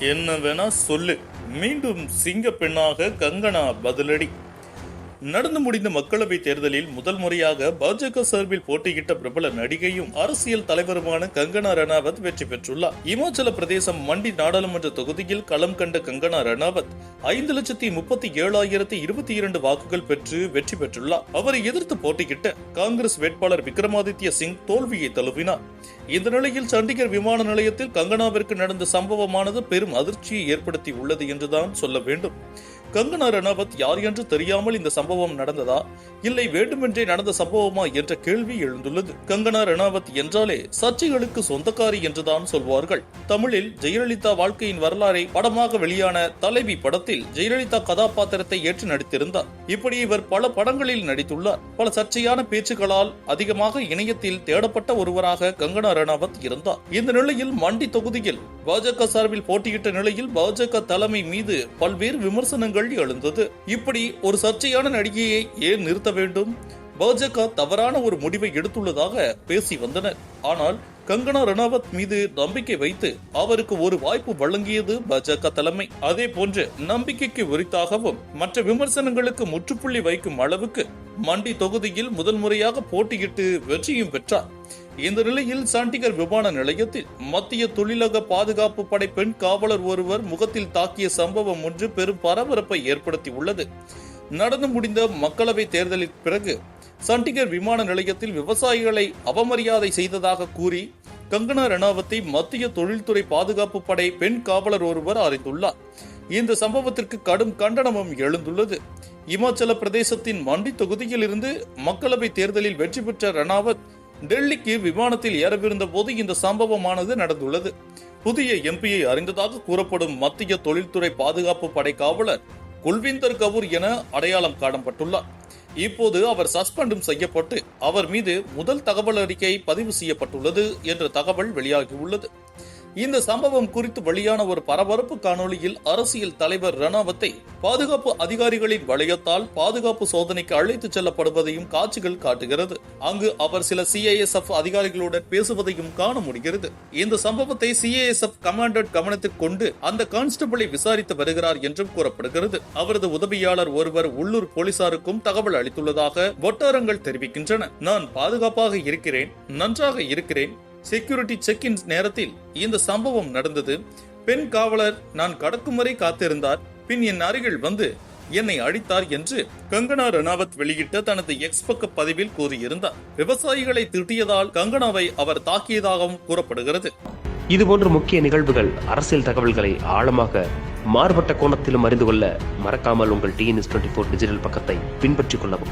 என்ன வேணா சொல்லு. மீண்டும் சிங்க பெண்ணாக கங்கனா பதிலடி. நடந்து முடிந்த மக்களவை தேர்தலில் முதல் முறையாக பாஜக சார்பில் போட்டியிட்ட பிரபல நடிகையும் அரசியல் தலைவருமான கங்கனா ரணாவத் வெற்றி பெற்றுள்ளார். இமாச்சல பிரதேசம் மண்டி நாடாளுமன்ற தொகுதியில் களம் கண்ட கங்கனா ரணாவத் ஐந்து லட்சத்தி முப்பத்தி ஏழாயிரத்தி இருபத்தி இரண்டு வாக்குகள் பெற்று வெற்றி பெற்றுள்ளார். அவரை எதிர்த்து போட்டியிட்ட காங்கிரஸ் வேட்பாளர் விக்ரமாதித்ய சிங் தோல்வியை தழுவினார். இந்த நிலையில் சண்டிகர் விமான நிலையத்தில் கங்கனாவிற்கு நடந்த சம்பவமானது பெரும் அதிர்ச்சியை ஏற்படுத்தி உள்ளது என்றுதான் சொல்ல வேண்டும். கங்கனா ரணாவத் யார் என்று தெரியாமல் இந்த சம்பவம் நடந்ததா? இல்லை வேண்டுமென்றே நடந்த சம்பவமா என்ற கேள்வி எழுந்துள்ளது. கங்கனா ரணாவத் என்றாலே சர்ச்சைகளுக்கு சொந்தக்காரி என்றுதான் சொல்வார்கள். தமிழில் ஜெயலலிதா வாழ்க்கையின் வரலாறை படமாக வெளியான தலைவி படத்தில் ஜெயலலிதா கதாபாத்திரத்தை ஏற்று நடித்திருந்தார். இப்படி இவர் பல படங்களில் நடித்துள்ளார். பல சர்ச்சையான பேச்சுக்களால் அதிகமாக இணையத்தில் தேடப்பட்ட ஒருவராக கங்கனா ரணாவத் இருந்தார். இந்த நிலையில் மண்டி தொகுதியில் பாஜக சார்பில் போட்டியிட்ட நிலையில் பாஜக தலைமை மீது பல்வேறு விமர்சனங்கள் எழுந்தது. இப்படி ஒரு சர்ச்சையான நடிகையை ஏன் நிறுத்த வேண்டும்? பாஜக தவறான ஒரு முடிவை எடுத்துள்ளதாக பேசி வந்தனர். ஆனால் கங்கனா ரணாவத் மீது நம்பிக்கை வைத்து அவருக்கு ஒரு வாய்ப்பு வழங்கியது பாஜக தலைமை. அதே போன்று நம்பிக்கைக்கு உரித்தாகவும் மற்ற விமர்சனங்களுக்கு முற்றுப்புள்ளி வைக்கும் அளவுக்கு மண்டி தொகுதியில் முதல் முறையாக போட்டியிட்டு வெற்றியும் பெற்றார். இந்த நிலையில் சண்டிகர் விமான நிலையத்தில் மத்திய தொழிலக பாதுகாப்பு படை பெண் காவலர் ஒருவர் முகத்தில் தாக்கிய சம்பவம் ஒன்று பெரும் பரபரப்பை ஏற்படுத்தி உள்ளது நடந்து முடிந்த மக்களவை தேர்தலின் பிறகு சண்டிகர் விமான நிலையத்தில் விவசாயிகளை அவமரியாதை செய்ததாக கூறி கங்கனா ரணாவத்தை மத்திய தொழில்துறை பாதுகாப்பு படை பெண் காவலர் ஒருவர் அறிந்துள்ளார். இந்த சம்பவத்திற்கு கடும் கண்டனமும் எழுந்துள்ளது. இமாச்சல பிரதேசத்தின் மண்டி தொகுதியில் இருந்து மக்களவை தேர்தலில் வெற்றி பெற்ற ரணாவத் டெல்லிக்கு விமானத்தில் ஏறவிருந்த போது இந்த சம்பவமானது நடந்துள்ளது. புதிய எம்பியை அறிந்ததாக கூறப்படும் மத்திய தொழில்துறை பாதுகாப்பு படை காவலர் குல்விந்தர் கவுர் என அடையாளம் காணப்பட்டுள்ளார். இப்போது அவர் சஸ்பெண்டும் செய்யப்பட்டு அவர் மீது முதல் தகவல் அறிக்கை பதிவு செய்யப்பட்டுள்ளது என்ற தகவல் வெளியாகியுள்ளது. இந்த சம்பவம் குறித்து வெளியான ஒரு பரபரப்பு காணொளியில் அரசியல் தலைவர் ரணாவத்தை பாதுகாப்பு அதிகாரிகளின் வளையத்தால் பாதுகாப்பு சோதனைக்கு அழைத்துச் செல்லப்படுவதையும் காட்சிகள் காட்டுகிறது. அங்கு அவர் சில சிஐஎஸ்எஃப் அதிகாரிகளுடன் பேசுவதையும் காண முடிகிறது. இந்த சம்பவத்தை சிஐஎஸ்எஃப் கமாண்டர் கவனத்தில் கொண்டு அந்த கான்ஸ்டபிளை விசாரித்து வருகிறார் என்றும் கூறப்படுகிறது. அவரது உதவியாளர் ஒருவர் உள்ளூர் போலீசாருக்கும் தகவல் அளித்துள்ளதாக வட்டாரங்கள் தெரிவிக்கின்றன. நான் பாதுகாப்பாக இருக்கிறேன் நன்றாக இருக்கிறேன் செக்யூரிட்டி செக் இன் நேரத்தில் இந்த சம்பவம் நடந்தது. பெண் காவலர் நான் கடக்கும் வரை காத்திருந்தார். பின் என் அருகில் வந்து என்னை அழித்தார் என்று கங்கனா ரணாவத் வெளியிட்ட தனது எக்ஸ் பக்க பதிவில் கூறியிருந்தார். விவசாயிகளை திட்டியதால் கங்கனாவை அவர் தாக்கியதாகவும் கூறப்படுகிறது. இதுபோன்ற முக்கிய நிகழ்வுகள் அரசியல் தகவல்களை ஆழமாக மாறுபட்ட கோணத்திலும் அறிந்து கொள்ள மறக்காமல் உங்கள் டிஎன்எஸ் டுவெண்ட்டி ஃபோர் டிஜிட்டல் பக்கத்தை பின்பற்றிக் கொள்ளவும்.